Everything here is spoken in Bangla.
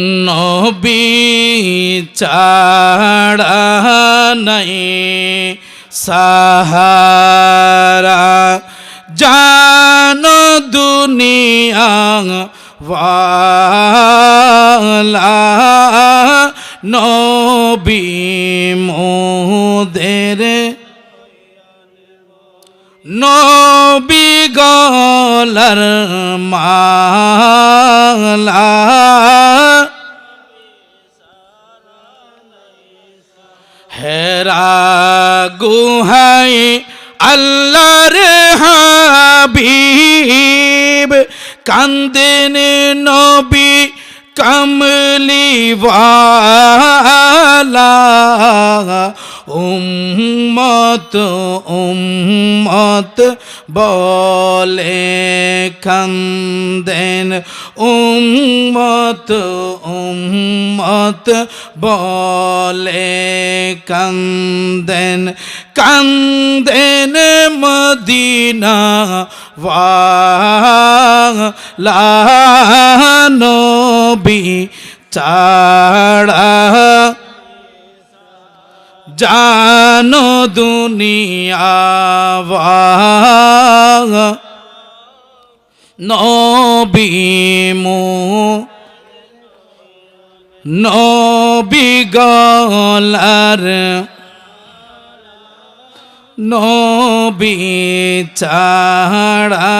নবী চাড়া নাই সাহারা। জানো দুনিয়া ওয়ালা নবী মোদের। নবী গলার মালা হেরা গুহাই আল্লাহর হাবিব কান্দেন নবী কমলিওয়ালা। উম্মত উম্মত বলে কান্দেন। উম্মত উম্মত বলে কান্দেন। কান্দেন মদিনা নবী চাড়া জানো দুনিয়া নবী মো নবী গলার নবী চাড়া